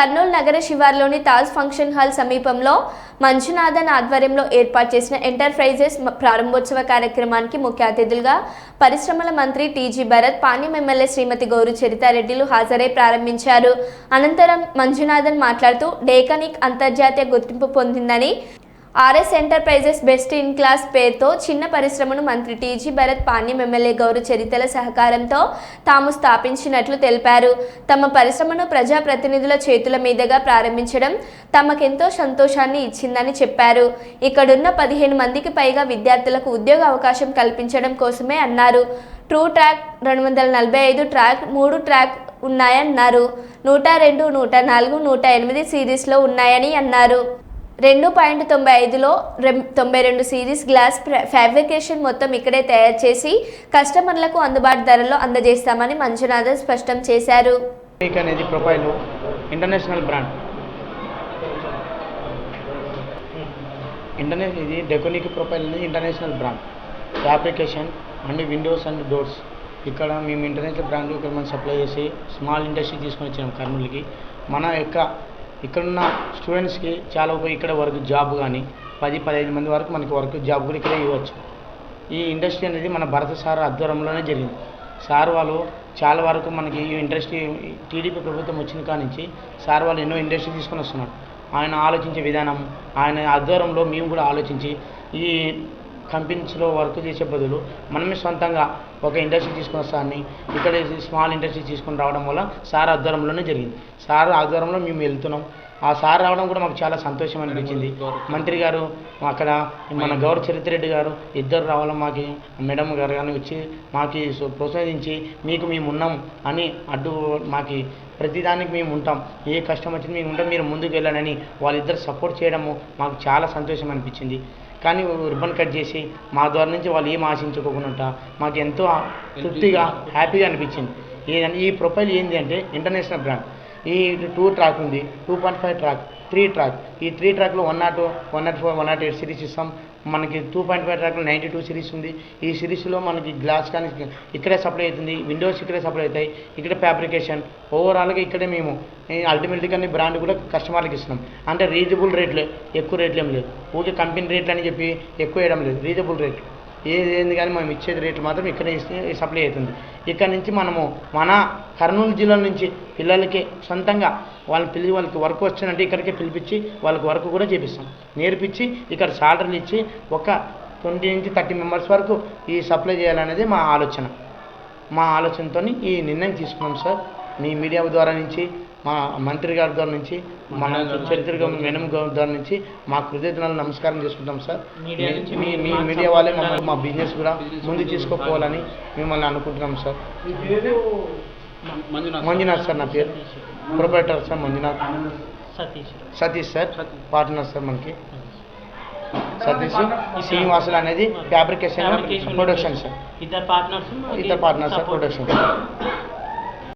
కర్నూలు నగర శివార్లోని Taj function hall సమీపంలో మంజునాథన్ ఆధ్వర్యంలో ఏర్పాటు చేసిన ఎంటర్ప్రైజెస్ ప్రారంభోత్సవ కార్యక్రమానికి ముఖ్య అతిథులుగా పరిశ్రమల మంత్రి టీజీ భరత్ పాణ్యం ఎమ్మెల్యే శ్రీమతి గౌరు చరితారెడ్డిలు హాజరై ప్రారంభించారు. అనంతరం మంజునాథన్ మాట్లాడుతూ డేకనిక్ అంతర్జాతీయ గుర్తింపు పొందిందని RS enterprises best in class పేరుతో చిన్న పరిశ్రమను మంత్రి టీజీ భరత్ పాణ్యం ఎమ్మెల్యే గౌరు చరితల సహకారంతో తాము స్థాపించినట్లు తెలిపారు. తమ పరిశ్రమను ప్రజాప్రతినిధుల చేతుల మీదుగా ప్రారంభించడం తమకెంతో సంతోషాన్ని ఇచ్చిందని చెప్పారు. ఇక్కడున్న పదిహేను మందికి పైగా విద్యార్థులకు ఉద్యోగ అవకాశం కల్పించడం కోసమే అన్నారు. ట్రూ ట్రాక్ రెండు వందల నలభై ఐదు ట్రాక్ మూడు ట్రాక్ ఉన్నాయన్నారు. నూట రెండు నూట నాలుగు నూట ఎనిమిది సిరీస్లో ఉన్నాయని అన్నారు. రెండు పాయింట్ తొంభై ఐదులో తొంభై రెండు సిరీస్ గ్లాస్ ఫ్యాబ్రికేషన్ మొత్తం ఇక్కడే తయారు చేసి కస్టమర్లకు అందుబాటు ధరలో అందజేస్తామని మంజునాథన్ స్పష్టం చేశారు. అనేది ప్రొఫైల్ ఇంటర్నేషనల్ బ్రాండ్. ఇంటర్నేషనల్ ఇది డెకోనిక్ ప్రొఫైల్ అనేది international brand. Fabrication and windows and doors ఇక్కడ మేము ఇంటర్నేషనల్ బ్రాండ్ ఇక్కడ మనం సప్లై చేసి స్మాల్ ఇండస్ట్రీ తీసుకొని వచ్చినాం కర్నూలుకి. మన యొక్క ఇక్కడున్న స్టూడెంట్స్కి చాలా ఇక్కడ వరకు జాబ్ కానీ పది పదిహేను మంది వరకు మనకి వర్క్ జాబ్ కూడా ఇక్కడే ఇవ్వచ్చు. ఈ ఇండస్ట్రీ అనేది మన భరత సార్ ఆధ్వర్యంలోనే జరిగింది. సార్ వాళ్ళు చాలా వరకు మనకి ఈ ఇండస్ట్రీ టీడీపీ ప్రభుత్వం వచ్చిన కానించి సార్ వాళ్ళు ఎన్నో ఇండస్ట్రీ తీసుకొని వస్తున్నారు. ఆయన ఆలోచించే విధానం ఆయన ఆధ్వర్యంలో మేము కూడా ఆలోచించి ఈ కంపెనీస్లో వర్క్ చేసే బదులు మనమే సొంతంగా ఒక ఇండస్ట్రీ తీసుకున్న సార్ని ఇక్కడ స్మాల్ ఇండస్ట్రీ తీసుకొని రావడం వల్ల సార్ ఆధ్వర్యంలోనే జరిగింది. సార్ ఆధ్వర్యంలో మేము వెళ్తున్నాం. ఆ సార్ రావడం కూడా మాకు చాలా సంతోషం అనిపించింది. మంత్రి గారు అక్కడ మన గౌరవ చరిత్రెడ్డి గారు ఇద్దరు రావడం మాకు మేడం గారు కానీ వచ్చి మాకు సో- ప్రోత్సహించి మీకు మేము ఉన్నాం అని అడ్డు మాకు ప్రతిదానికి మేము ఉంటాం. ఏ కష్టం వచ్చినా మేము ఉంటాం. మీరు ముందుకు వెళ్ళాలని వాళ్ళిద్దరు సపోర్ట్ చేయడము మాకు చాలా సంతోషం అనిపించింది. కానీ రిబ్బన్ కట్ చేసి మా ద్వారా నుంచి వాళ్ళు ఏం ఆశించుకోకుండా మాకు ఎంతో తృప్తిగా హ్యాపీగా అనిపించింది. ఏదంటే ఈ ప్రొఫైల్ ఏంటి అంటే ఇంటర్నేషనల్ బ్రాండ్. ఈ టూ ట్రాక్ ఉంది. Two point five track three track. ఈ త్రీ ట్రాక్లో one nought one nought four one nought eight series ఇస్తాం. మనకి టూ పాయింట్ ఫైవ్ ట్రాక్లో నైంటీ టూ సిరీస్ ఉంది. ఈ సిరీస్లో మనకి గ్లాస్ కానీ ఇక్కడే సప్లై అవుతుంది. విండోస్ ఇక్కడే సప్లై అవుతాయి. ఇక్కడ ఫ్యాబ్రికేషన్. ఓవరాల్గా ఇక్కడే మేము అల్టిమేట్గా బ్రాండ్ కూడా కస్టమర్లకు ఇస్తున్నాం. అంటే రీజనబుల్ రేట్లు ఎక్కువ రేట్లు ఏం లేదు. ఊరికే కంపెనీ రేట్లు అని చెప్పి ఎక్కువ వేయడం లేదు. రీజనబుల్ రేట్లు ఏది ఏంది కానీ మనం ఇచ్చేది రేట్లు మాత్రం ఇక్కడే సప్లై అవుతుంది. ఇక్కడ నుంచి మనము మన కర్నూలు జిల్లా నుంచి పిల్లలకి సొంతంగా వాళ్ళని పిలిచి వాళ్ళకి వర్క్ వచ్చిందంటే ఇక్కడికే పిలిపించి వాళ్ళకి వర్క్ కూడా చేపిస్తాం. నేర్పించి ఇక్కడ సాలరీలు ఇచ్చి ఒక ట్వంటీ నుంచి థర్టీ మెంబర్స్ వరకు ఈ సప్లై చేయాలనేది మా ఆలోచన. మా ఆలోచనతో ఈ నిర్ణయం తీసుకున్నాం సార్. మీ మీడియా ద్వారా నుంచి మా మంత్రి గారి ద్వారా నుంచి మన చరిత్ర మేడం గారి ద్వారా నుంచి మా కృతజ్ఞతలు నమస్కారం చేసుకుంటాం సార్. మీ మీ మీడియా వాళ్ళే మమ్మల్ని మా బిజినెస్ కూడా ముందు తీసుకోపోవాలని మిమ్మల్ని అనుకుంటున్నాం సార్. మంజునాథ్ మంజునాథ్ సార్ నా పేరు. Proprietor sir Manjunath. Satish. Satish sir. Partner sir మనకి. సతీష్. శ్రీనివాసులు అనేది ఫ్యాబ్రికేషన్ ప్రొడక్షన్ సార్ ఇద్దరు పార్ట్నర్స్ ఇద్దరు పార్ట్నర్ సార్ ప్రొడక్షన్